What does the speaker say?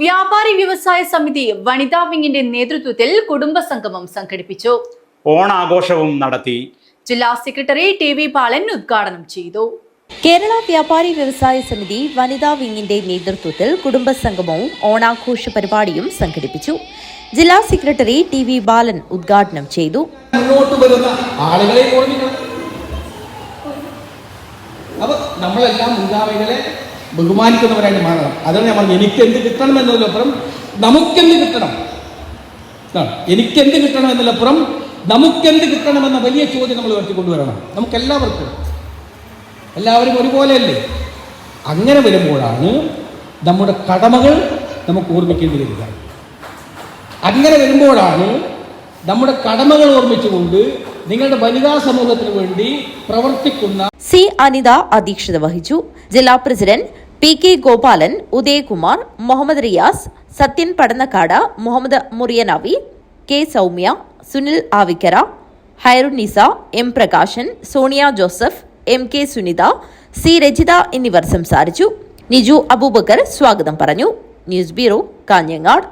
വ്യാപാരി വ്യവസായ സമിതി വനിതാ വിങ്ങിന്റെ നേതൃത്വത്തിൽ കുടുംബ സംഗമം സംഘടിപ്പിച്ചു. ഓണാഘോഷവും നടത്തി. ജില്ലാ സെക്രട്ടറി ടി വി ബാലൻ ഉദ്ഘാടനം ചെയ്തു. കേരള വ്യാപാരി വ്യവസായ സമിതി വനിതാ വിങ്ങിന്റെ നേതൃത്വത്തിൽ കുടുംബ സംഗമവും ഓണാഘോഷ പരിപാടിയും സംഘടിപ്പിച്ചു. ജില്ലാ സെക്രട്ടറി ടി വി ബാലൻ ഉദ്ഘാടനം ചെയ്തു. മുന്നോട്ട് വരുന്ന ആളുകളെ അപ്പൊ നമ്മളെല്ലാം മുൻഗാമികളെ ബഹുമാനിക്കുന്നവരായിട്ട് മാറണം. അതാണ് ഞാൻ പറഞ്ഞത്. എനിക്ക് എന്ത് കിട്ടണം എന്നതിലപ്പുറം നമുക്കെന്ത് കിട്ടണം? എനിക്ക് എനിക്കെന്ത് കിട്ടണം എന്നതിലപ്പുറം നമുക്കെന്ത് കിട്ടണമെന്ന വലിയ ചോദ്യം നമ്മൾ ഉയർത്തി കൊണ്ടുവരണം. നമുക്കെല്ലാവർക്കും. എല്ലാവരും ഒരുപോലെയല്ലേ? അങ്ങനെ വരുമ്പോഴാണ് നമ്മുടെ കടമകൾ നമുക്ക് ഓർമ്മിക്കേണ്ടി വരിക അങ്ങനെ വരുമ്പോഴാണ് നമ്മുടെ കടമകൾ ഓർമ്മിച്ചുകൊണ്ട് നിങ്ങളുടെ വനിതാ സമൂഹത്തിന് വേണ്ടി പ്രവർത്തിക്കുന്ന സി അനിത അധ്യക്ഷത വഹിച്ചു. ജില്ലാ president P K Gopalan Udayakumar Muhammad Riyas Sathyan Padannakkad Muhammad Muriyanavi K Soumya Sunil Avikkara Hairunisa M Prakashan Sonia Joseph M K Sunitha C Rajitha എന്നിവർ സംസാരിച്ചു. നിജു അബൂബക്കർ സ്വാഗതം പറഞ്ഞു. News bureau Kanhangad.